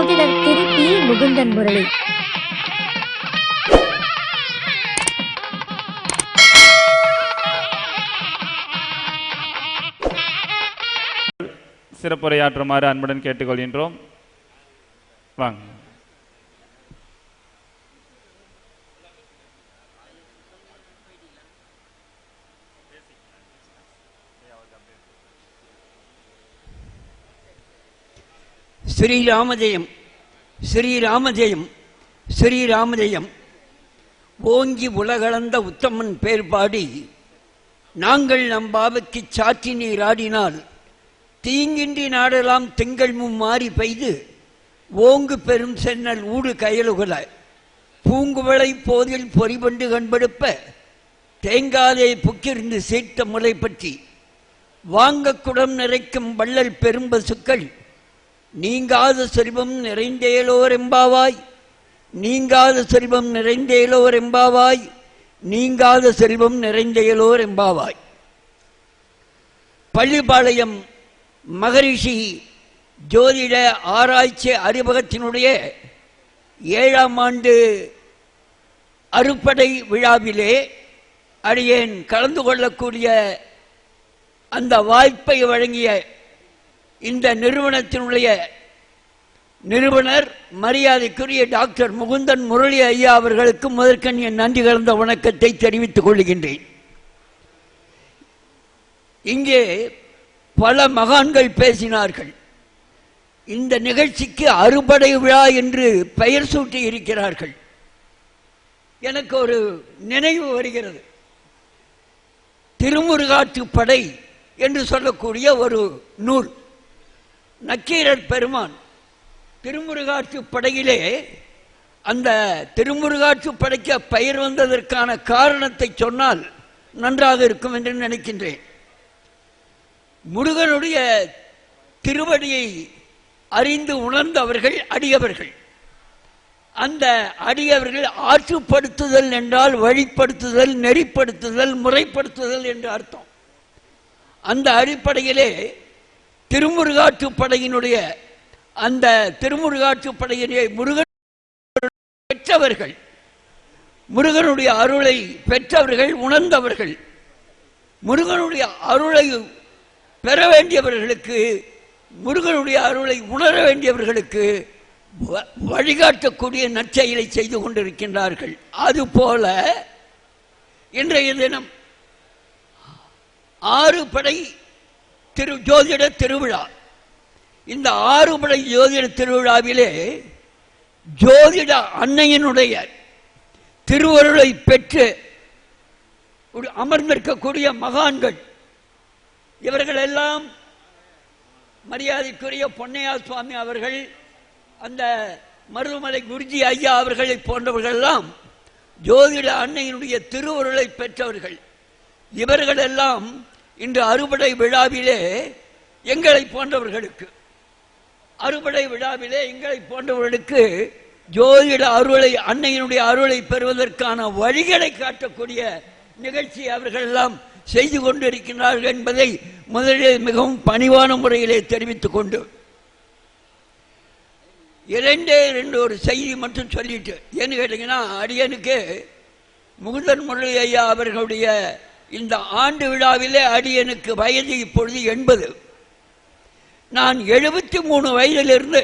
ஜோதிடர் திருப்பி முகுந்தன் முரளி. சிறப்புரையாற்றுமாறு அன்புடன் கேட்டுக்கொள்கின்றோம். வாங்க. ஸ்ரீராமஜெயம் ஸ்ரீராமஜெயம் ஸ்ரீராமஜெயம். ஓங்கி உலகளந்த உத்தமன் பேர் பாடி நாங்கள் நம் பாவைக்கு சாற்றி நீராடினால் தீங்கின்றி நாடலாம் திங்கள் மும்மாறி பெய்து ஓங்கு பெரும் சென்னல் ஊடு கயலுகுல பூங்குவளை போதில் பொறிபண்டு கண்பெடுப்ப தேங்காதே புக்கிருந்து சீர்த்த முலை பற்றி வாங்க குடம் நிறைக்கும் வள்ளல் பெரும்பசுக்கள் நீங்காத செல்வம் நிறைந்தேலோர் எம்பாவாய் நீங்காத செல்வம் நிறைந்தேலோர் எம்பாவாய் நீங்காத செல்வம் நிறைந்தேலோர் எம்பாவாய் பள்ளிப்பாளையம் மகரிஷி ஜோதிட ஆராய்ச்சி அறிவகத்தினுடைய ஏழாம் ஆண்டு அறுப்படை விழாவிலே அடியேன் கலந்து கொள்ளக்கூடிய அந்த வாய்ப்பை வழங்கிய இந்த நிறுவனத்தினுடைய நிறுவனர் மரியாதைக்குரிய டாக்டர் முகுந்தன் முரளி ஐயா அவர்களுக்கு முதற்கண் என் நன்றி கலந்த வணக்கத்தை தெரிவித்துக் கொள்கின்றேன். இங்கே பல மகான்கள் பேசினார்கள். இந்த நிகழ்ச்சிக்கு அறுபடை விழா என்று பெயர் சூட்டி இருக்கிறார்கள். எனக்கு ஒரு நினைவு வருகிறது. திருமுருகாற்று படை என்று சொல்லக்கூடிய ஒரு நூல். நக்கீரர் பெருமான் திருமுருகாற்று படையிலே அந்த திருமுருகாற்று படைக்க பெயர் வந்ததற்கான காரணத்தை சொன்னால் நன்றாக இருக்கும் என்று நினைக்கின்றேன். முருகனுடைய திருவடியை அறிந்து உணர்ந்தவர்கள் அடியவர்கள். அந்த அடியவர்கள் ஆற்றுப்படுத்துதல் என்றால் வழிப்படுத்துதல் நெறிப்படுத்துதல் முறைப்படுத்துதல் என்று அர்த்தம். அந்த அடிப்படையிலே திருமுருகாற்று படையினுடைய அந்த திருமுருகாற்று படையினுடைய முருகன் பெற்றவர்கள் முருகனுடைய அருளை பெற்றவர்கள் உணர்ந்தவர்கள். முருகனுடைய அருளை பெற வேண்டியவர்களுக்கு முருகனுடைய அருளை உணர வேண்டியவர்களுக்கு வ- வழிகாட்டக்கூடிய நற்செயலை செய்து கொண்டிருக்கின்றார்கள். அதுபோல இன்றைய தினம் ஆறு படை திரு ஜோதிட திருவிழா. இந்த ஆறுமுறை ஜோதிட திருவிழாவிலே ஜோதிட அன்னையினுடைய திருவருளை பெற்று ஒரு அமர்ந்திருக்கக்கூடிய மகான்கள். இவர்கள் எல்லாம் மரியாதைக்குரிய பொன்னையா சுவாமி அவர்கள் அந்த மருதுமலை குருஜி ஐயா அவர்களை போன்றவர்கள் எல்லாம் ஜோதிட அன்னையினுடைய திருவருளை பெற்றவர்கள். இவர்கள் எல்லாம் இன்று அறுபடை விழாவிலே எங்களை போன்றவர்களுக்கு அறுபடை விழாவிலே எங்களை போன்றவர்களுக்கு ஜோதிட அருளை அன்னையினுடைய அருளை பெறுவதற்கான வழிகளை காட்டக்கூடிய நிகழ்ச்சி அவர்கள் எல்லாம் செய்து கொண்டிருக்கிறார்கள் என்பதை முதலில் மிகவும் பணிவான முறையிலே தெரிவித்துக் கொண்டு இரண்டே ரெண்டு ஒரு செய்தி மட்டும் சொல்லிட்டு ஏன்னு கேட்டீங்கன்னா அடியனுக்கு முகுந்தன் முரளி ஐயா அவர்களுடைய இந்த ஆண்டு விழாவிலே அடியனுக்கு வயது இப்பொழுது எண்பது. நான் எழுபத்தி மூணு வயதிலிருந்து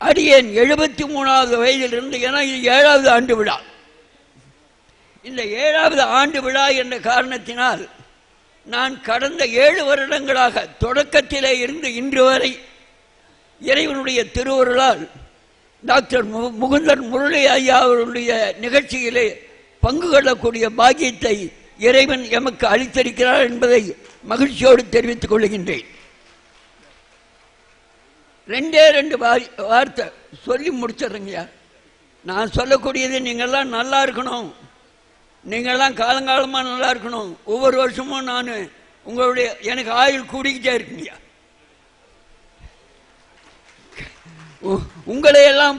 அடியேன் எழுபத்தி மூணாவது வயதிலிருந்து ஏன்னா இது ஏழாவது ஆண்டு விழா. இந்த ஏழாவது ஆண்டு விழா என்ற காரணத்தினால் நான் கடந்த ஏழு வருடங்களாக தொடக்கத்திலே இருந்து இன்று வரை இறைவனுடைய திருவருளால் டாக்டர் மு- முகுந்தன் முரளி ஐயா அவருடைய நிகழ்ச்சியிலே பங்கு கொள்ளக்கூடிய பாக்கியத்தை இறைவன் எமக்கு அளித்திருக்கிறார் என்பதை மகிழ்ச்சியோடு தெரிவித்துக் கொள்கின்றேன். ரெண்டே ரெண்டு வார்த்தை சொல்லி முடிச்சிடுறேங்கய்யா நான் சொல்லக்கூடியது நீங்கள்லாம் நல்லா இருக்கணும். நீங்கள்லாம் காலங்காலமாக நல்லா இருக்கணும். ஒவ்வொரு வருஷமும் நான் உங்களுடைய எனக்கு ஆயுள் கூடிக்கிட்டே இருக்குங்கய்யா உ-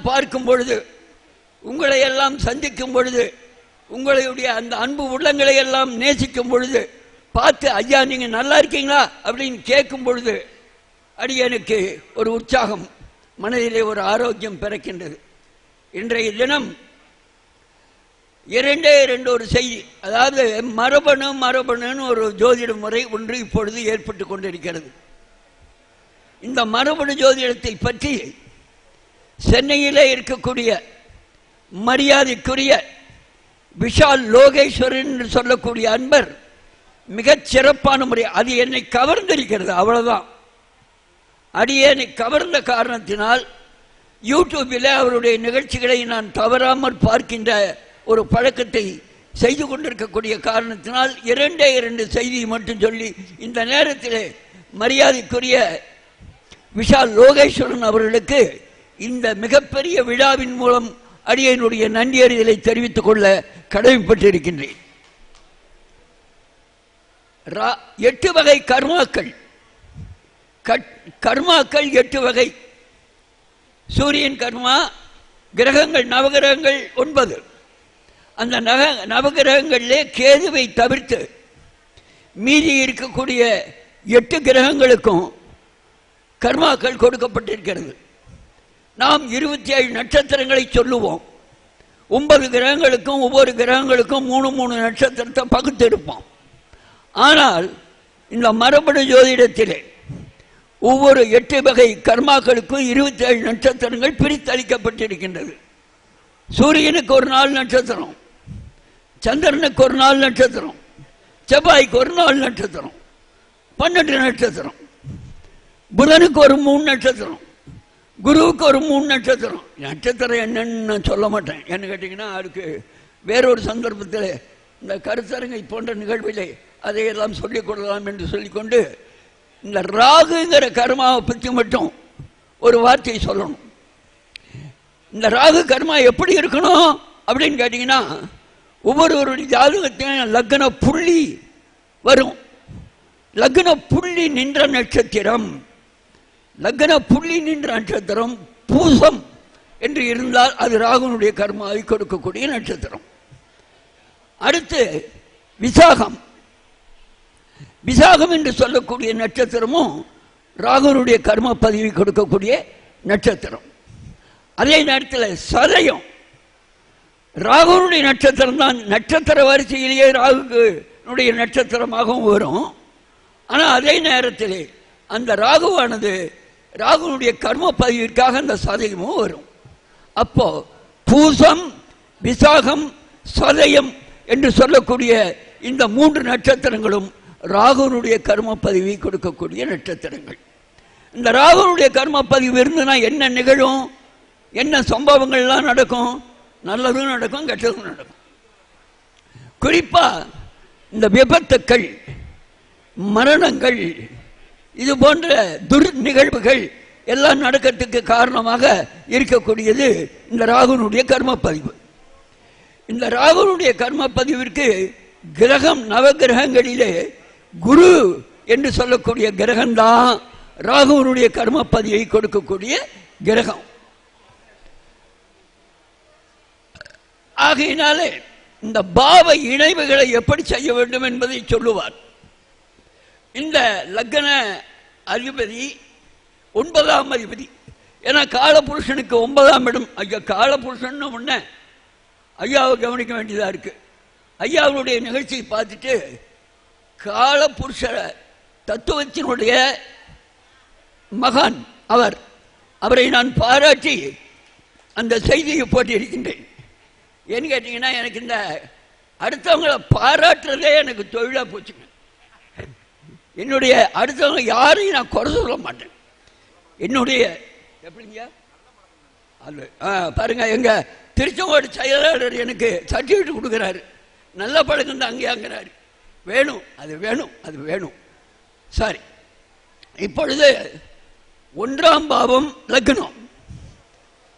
பார்க்கும் பொழுது உங்களையெல்லாம் சந்திக்கும் பொழுது உங்களுடைய அந்த அன்பு உள்ளங்களை எல்லாம் நேசிக்கும் பொழுது பார்த்து ஐயா நீங்க நல்லா இருக்கீங்களா? அப்படின்னு கேட்கும் பொழுது அடியனுக்கு ஒரு உற்சாகம் மனதிலே ஒரு ஆரோக்கியம் பிறக்கின்றது. இன்றைய தினம் இரண்டே இரண்டு ஒரு செய்தி அதாவது மரபணு மரபணுன்னு ஒரு ஜோதிட முறை ஒன்று இப்பொழுது ஏற்பட்டு கொண்டிருக்கிறது. இந்த மரபணு ஜோதிடத்தை பற்றி சென்னையிலே இருக்கக்கூடிய மரியாதைக்குரிய விஷால் லோகேஸ்வரன் என்று சொல்லக்கூடிய அன்பர் மிகச் சிறப்பான முறை. அது என்னை கவர்ந்திருக்கிறது அவ்வளவுதான். அடியேனை கவர்ந்த காரணத்தினால் யூடியூப்பில் அவருடைய நிகழ்ச்சிகளை நான் தவறாமல் பார்க்கின்ற ஒரு பழக்கத்தை செய்து கொண்டிருக்கக்கூடிய காரணத்தினால் இரண்டே இரண்டு செய்தியை மட்டும் சொல்லி இந்த நேரத்தில் மரியாதைக்குரிய விஷால் லோகேஸ்வரன் அவர்களுக்கு இந்த மிகப்பெரிய விழாவின் மூலம் அடியனுடைய நன்றியறிதலை தெரிவித்துக் கொள்ள கடமைப்பட்டிருக்கின்றேன். ரா- எட்டு வகை கர்மாக்கள். கட்- கர்மாக்கள் எட்டு வகை. சூரியன் கர்மா கிரகங்கள் நவகிரகங்கள் ஒன்பது. அந்த நக நவகிரகங்களிலே கேதுவை தவிர்த்து மீதி இருக்கக்கூடிய எட்டு கிரகங்களுக்கும் கர்மாக்கள் கொடுக்கப்பட்டிருக்கிறது. நாம் இருபத்தி ஏழு நட்சத்திரங்களை சொல்லுவோம். ஒன்பது கிரகங்களுக்கும் ஒவ்வொரு கிரகங்களுக்கும் மூணு மூணு நட்சத்திரத்தை பகுத்தெடுப்போம் ஆனால் இந்த மரபணு ஜோதிடத்திலே ஒவ்வொரு எட்டு வகை கர்மாக்களுக்கும் இருபத்தி ஏழு நட்சத்திரங்கள் பிரித்தளிக்கப்பட்டிருக்கின்றது. சூரியனுக்கு ஒரு நாள் நட்சத்திரம் சந்திரனுக்கு ஒரு நாள் நட்சத்திரம் செவ்வாய்க்கு ஒரு நாள் நட்சத்திரம் பன்னெண்டு நட்சத்திரம் புதனுக்கு ஒரு மூணு நட்சத்திரம் குருவுக்கு ஒரு மூணு நட்சத்திரம். நட்சத்திரம் என்னன்னு நான் சொல்ல மாட்டேன். என்ன கேட்டிங்கன்னா அதுக்கு வேறொரு சந்தர்ப்பத்தில் இந்த கருத்தரங்கை போன்ற நிகழ்விலே அதையெல்லாம் சொல்லிக் கொள்ளலாம் என்று சொல்லிக்கொண்டு இந்த ராகுங்கிற கர்மாவை பற்றி மட்டும் ஒரு வார்த்தையை சொல்லணும். இந்த ராகு கர்மா எப்படி இருக்கணும் அப்படின்னு கேட்டிங்கன்னா ஒவ்வொருவருடைய ஜாதகத்தையும் லக்ன புள்ளி வரும். லக்ன புள்ளி நின்ற நட்சத்திரம். லக்ன புள்ளி நின்ற நட்சத்திரம் பூசம் என்று இருந்தால் அது ராகுனுடைய கர்மாவை கொடுக்கக்கூடிய நட்சத்திரம். அடுத்து விசாகம். விசாகம் என்று சொல்லக்கூடிய நட்சத்திரமும் ராகுனுடைய கர்ம பதிவு கொடுக்கக்கூடிய நட்சத்திரம். அதே நேரத்தில் சதயம். ராகுனுடைய நட்சத்திரம் தான் நட்சத்திர வரிசையிலேயே ராகுனுடைய நட்சத்திரமாகவும் வரும். ஆனால் அதே நேரத்தில் அந்த ராகுவானது ராகுனுடைய கர்ம பதிவிற்காக அந்த சதயமும் வரும். அப்போ பூசம் விசாகம் சதயம் என்று சொல்லக்கூடிய இந்த மூன்று நட்சத்திரங்களும் ராகுனுடைய கர்ம பதிவை கொடுக்கக்கூடிய நட்சத்திரங்கள். இந்த ராகுனுடைய கர்ம பதிவு இருந்ததுன்னா என்ன நிகழும்? என்ன சம்பவங்கள்லாம் நடக்கும்? நல்லதும் நடக்கும் கெட்டதும் நடக்கும். குறிப்பா இந்த விபத்துக்கள் மரணங்கள் இது போன்ற துர் நிகழ்வுகள் எல்லாம் நடக்கிறதுக்கு காரணமாக இருக்கக்கூடியது இந்த ராகுனுடைய கர்ம பதிவு இந்த ராகுனுடைய கர்ம பதிவிற்கு கிரகம் நவகிரகங்களிலே குரு என்று சொல்லக்கூடிய கிரகம்தான் ராகுனுடைய கர்ம பதிவை கொடுக்கக்கூடிய கிரகம். ஆகையினாலே இந்த பாவ இணைவுகளை எப்படி செய்ய வேண்டும் என்பதை சொல்லுவார். இந்த லக்ன அதிபதி ஒன்பதாம் அதிபதி. ஏன்னா காலபுருஷனுக்கு ஒன்பதாம் இடம். ஐயா காலபுருஷன் முன்ன ஐயாவை கவனிக்க வேண்டியதா இருக்கு. ஐயாவுடைய நிகழ்ச்சியை பார்த்துட்டு காலபுருஷ தத்துவத்தினுடைய மகான் அவர். அவரை நான் பாராட்டி அந்த செய்தியை போட்டிருக்கின்றேன் ஏன்னு கேட்டீங்கன்னா எனக்கு இந்த அடுத்தவங்களை பாராட்டுறதே எனக்கு தொழிலாக போச்சுங்க. என்னுடைய அடுத்தவங்க யாரையும் நான் குறை சொல்ல மாட்டேன். என்னுடைய எப்படிங்க? அது ஆ பாருங்க எங்க திருச்செங்கோடு செயலாளர் எனக்கு சர்டிஃபிகேட் கொடுக்குறாரு. நல்ல பழக்கம் தான் அங்கேயாங்கிறாரு. வேணும் அது வேணும் அது வேணும். சாரி. இப்பொழுது ஒன்றாம் பாவம் லக்னம்.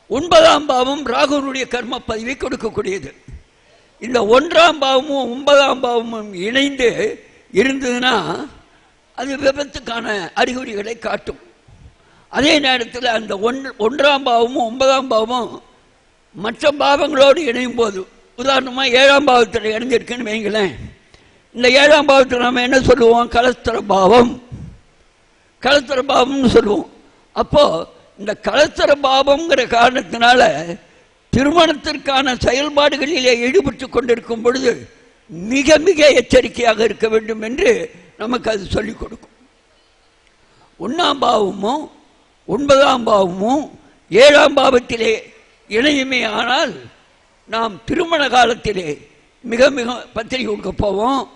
ஒன்பதாம் பாவம் ராகுனுடைய கர்ம பதிவை கொடுக்கக்கூடியது. இந்த ஒன்றாம் பாவமும் ஒன்பதாம் பாவமும் இணைந்து இருந்ததுன்னா அது விபத்துக்கான அறிகுறிகளை காட்டும். அதே நேரத்தில் அந்த ஒன் ஒன்றாம் பாவமும் ஒன்பதாம் பாவமும் மற்ற பாவங்களோடு இணையும் போது உதாரணமாக ஏழாம் பாவத்தில் இணைஞ்சிருக்குன்னு வைங்களேன் இந்த ஏழாம் பாவத்தில் நம்ம என்ன சொல்லுவோம்? கலஸ்தர பாவம். கலத்தர பாவம்னு சொல்லுவோம். அப்போ இந்த கலத்தர பாவம்ங்கிற காரணத்தினால திருமணத்திற்கான செயல்பாடுகளிலே ஈடுபட்டு கொண்டிருக்கும் பொழுது மிக மிக எச்சரிக்கையாக இருக்க வேண்டும் என்று நமக்கு அது சொல்லிக் கொடுக்கும். ஒன்றாம் பாவமும் ஒன்பதாம் பாவமும் ஏழாம் பாவத்திலே இணையுமே ஆனால் நாம் திருமண காலத்திலே மிக மிக பத்திரிகை கொடுக்க போவோம்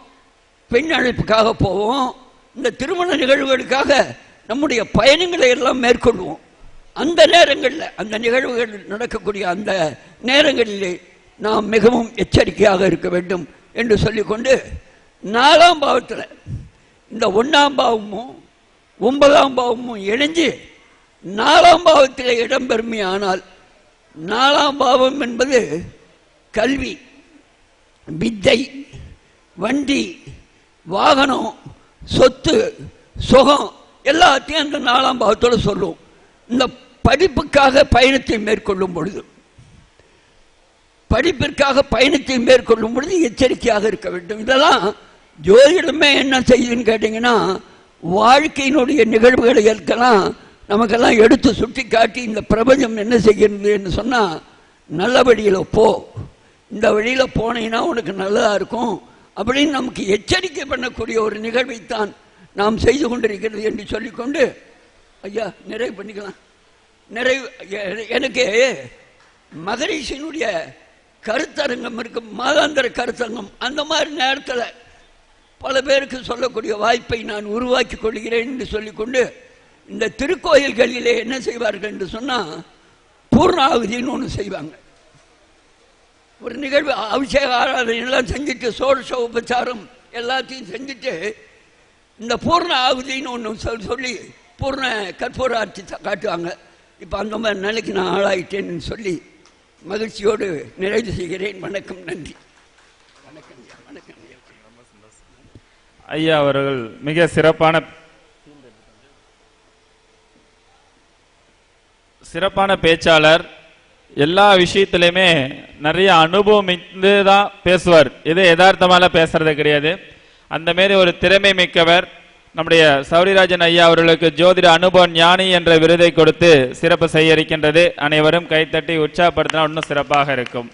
பெண் அழைப்புக்காக போவோம். இந்த திருமண நிகழ்வுகளுக்காக நம்முடைய பயணங்களை எல்லாம் மேற்கொள்வோம். அந்த நேரங்களில் அந்த நிகழ்வுகள் நடக்கக்கூடிய அந்த நேரங்களிலே நாம் மிகவும் எச்சரிக்கையாக இருக்க வேண்டும் என்று சொல்லிக்கொண்டு நாலாம் பாவத்தில் இந்த ஒன்றாம் பாவமும் ஒன்பதாம் பாவமும் இணைஞ்சு நாலாம் பாவத்தில் இடம்பெருமை ஆனால் நாலாம் பாவம் என்பது கல்வி வித்தை வண்டி வாகனம் சொத்து சுகம் எல்லாத்தையும் அந்த நாலாம் பாவத்தோடு சொல்லுவோம் இந்த படிப்புக்காக பயணத்தை மேற்கொள்ளும் பொழுது படிப்பிற்காக பயணத்தை மேற்கொள்ளும் பொழுது எச்சரிக்கையாக இருக்க வேண்டும். இதெல்லாம் ஜோதிடமே என்ன செய்யுதுன்னு கேட்டிங்கன்னா வாழ்க்கையினுடைய நிகழ்வுகளை எல்லாம் நமக்கெல்லாம் எடுத்து சுட்டி காட்டி இந்த பிரபஞ்சம் என்ன செய்கிறதுன்னு சொன்னால் நல்ல வழியில் போ. இந்த வழியில் போனீங்கன்னா உனக்கு நல்லதாக இருக்கும். அப்படின்னு நமக்கு எச்சரிக்கை பண்ணக்கூடிய ஒரு நிகழ்வைத்தான் நாம் செய்து கொண்டிருக்கிறது என்று சொல்லிக்கொண்டு ஐயா நிறைவு பண்ணிக்கலாம். நிறைவு எனக்கு மகரிஷினுடைய கருத்தரங்கம் இருக்கு மாதாந்திர கருத்தரங்கம். அந்த மாதிரி நேரத்தில் பல பேருக்கு சொல்லக்கூடிய வாய்ப்பை நான் உருவாக்கி கொள்கிறேன் என்று சொல்லிக்கொண்டு இந்த திருக்கோயில்களிலே என்ன செய்வார்கள் என்று சொன்னால் பூர்ணாவதின்னு ஒன்று செய்வாங்க. ஒரு நிகழ்வு அபிஷேக ஆராதனையெல்லாம் செஞ்சுட்டு சோழச உபச்சாரம் எல்லாத்தையும் செஞ்சுட்டு இந்த பூர்ண ஆகுதின்னு ஒன்று சொல்லி பூர்ண கற்பூர ஆட்சி காட்டுவாங்க. இப்போ அந்த மாதிரி நிலைக்கு நான் ஆளாயிட்டேன்னு சொல்லி மகிழ்ச்சியோடு நிறைவு செய்கிறேன். வணக்கம் நன்றி வணக்கம் ஐயா, வணக்கம் ஐயா. ஐயா அவர்கள் மிக சிறப்பான சிறப்பான பேச்சாளர். எல்லா விஷயத்திலையுமே நிறைய அனுபவமித்து தான் பேசுவார். இது யதார்த்தமால பேசுறது கிடையாது. அந்த மாரி ஒரு திறமை மிக்கவர். நம்முடைய சௌரிராஜன் ஐயா அவர்களுக்கு ஜோதிட அனுபவ ஞானி என்ற விருதை கொடுத்து சிறப்பு செய்ய இருக்கின்றது அனைவரும் கைத்தட்டி உற்சாகப்படுத்தினால் இன்னும் சிறப்பாக இருக்கும்.